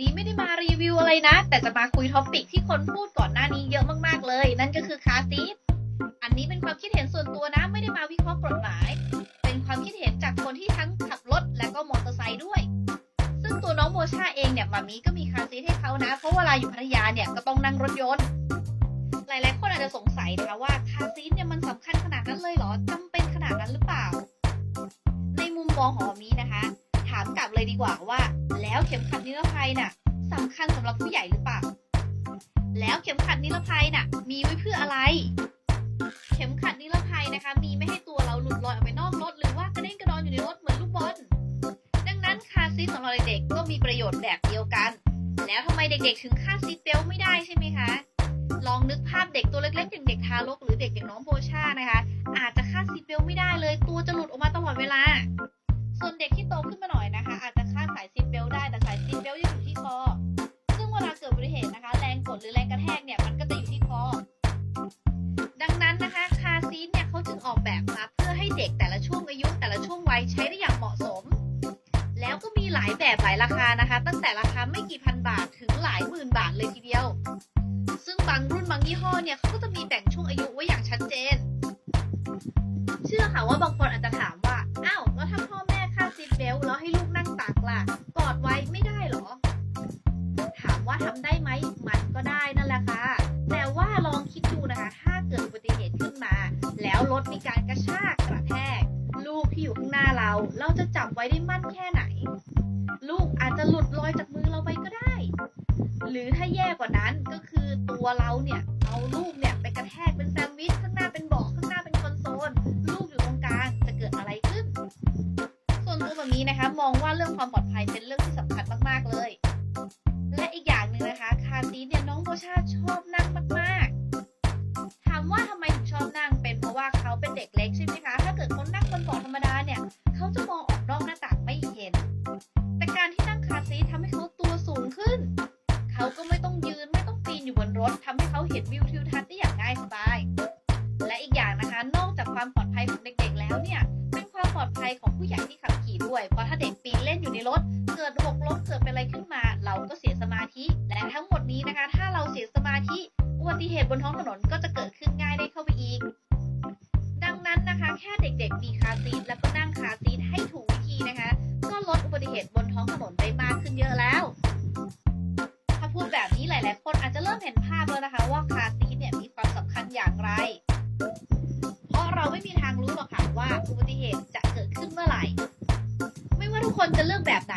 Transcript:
นี้ไม่ได้มารีวิวอะไรนะ แต่จะมาคุยท็อปิกที่คนพูดก่อนหน้านี้เยอะมากๆเลย นั่นก็คือคาซีทอันนี้เป็นความคิดเห็นส่วนตัวนะ ไม่ได้มาวิเคราะห์กฎหมาย เป็นความคิดเห็นจากคนที่ทั้งขับรถและก็มอเตอร์ไซค์ด้วย ซึ่งตัวน้องโมชาเองเนี่ยมามีก็มีคาซีทให้เขานะ เพราะเวลาอยู่พัทยาเนี่ยก็ต้องนั่งรถยนต์ หลายๆคนอาจจะสงสัยนะคะว่าคาซีทเนี่ยมันสำคัญขนาดนั้นเลยเหรอจำเป็นขนาดนั้นหรือเปล่า ในมุมมองของมี เลยดีกว่าว่า แล้วเข็มขัดนิรภัยน่ะสำคัญสำหรับผู้ใหญ่หรือเปล่า แล้วเข็มขัดนิรภัยน่ะ มีไว้เพื่ออะไร เข็มขัดนิรภัยนะคะ มีไม่ให้ตัวเราหลุดลอยออกไปนอกรถ หรือว่ากระเด้งกระดอนอยู่ในรถเหมือนลูกบอลดังนั้นคาซีทสำหรับเด็กๆก็มีประโยชน์แบบเดียวกัน แล้วทำไมเด็กๆ ถึงคาดซีทเบลไม่ได้ใช่ไหมคะลองนึกภาพเด็กตัวเล็กๆอย่างเด็กทารกหรือเด็กอย่างน้องโบชานะคะ อาจจะคาดซีทเบลไม่ได้เลยตัวจะหลุดออกมาตลอดเวลา กดหรือแรงกระแทกเนี่ยมันก็จะอยู่ที่คอ ดังนั้นนะคะคาซีทเนี่ยเขาจึงออกแบบมาเพื่อให้เด็กแต่ละช่วงอายุแต่ละช่วงวัยใช้ได้อย่างเหมาะสม แล้วก็มีหลายแบบหลายราคานะคะ ตั้งแต่ราคาไม่กี่พันบาทถึงหลายหมื่นบาทเลยทีเดียว ซึ่งบางรุ่นบางยี่ห้อเนี่ยเขาก็จะมีแบ่งช่วงอายุไว้อย่างชัดเจน เชื่อค่ะว่าบางคนอาจจะถามว่าอ้าวแล้วถ้าพ่อแม่คาดซีทเบลต์แล้วให้ลูกนั่งตักล่ะกอดไว้ไม่ได้เหรอ ถามว่าทำได้ แล้วรถมีการกระชากกระแทก ลูกที่อยู่ข้างหน้าเรา เราจะจับไว้ได้มั่นแค่ไหน ลูกอาจจะหลุดลอยจากมือเราไปก็ได้ หรือถ้าแย่กว่านั้นก็คือตัวเราเนี่ยเอาลูกเนี่ยไปกระแทกเป็นแซนด์วิชข้างหน้าเป็นเบาะข้างหน้าเป็นคอนโซล ลูกอยู่ตรงกลางจะเกิดอะไรขึ้น ส่วนตัวแบบนี้นะคะ มองว่าเรื่องความปลอด เขาก็ไม่ต้องยืนไม่ต้องปีนอยู่บนรถทำให้เขาเห็นวิวทิวทัศน์ได้อย่างง่ายสบาย และอีกอย่างนะคะ นอกจากความปลอดภัยของเด็กๆแล้วเนี่ยเป็นความปลอดภัยของผู้ใหญ่ที่ขับขี่ด้วย เพราะถ้าเด็กปีนเล่นอยู่ในรถ เกิดหกล้มเกิดเป็นอะไรขึ้นมา เราก็เสียสมาธิ และทั้งหมดนี้นะคะ ถ้าเราเสียสมาธิอุบัติเหตุบนท้องถนนก็จะเกิดขึ้นง่ายได้เข้าไปอีก ดังนั้นนะคะ แค่เด็กๆ คนจะเลือกแบบไหน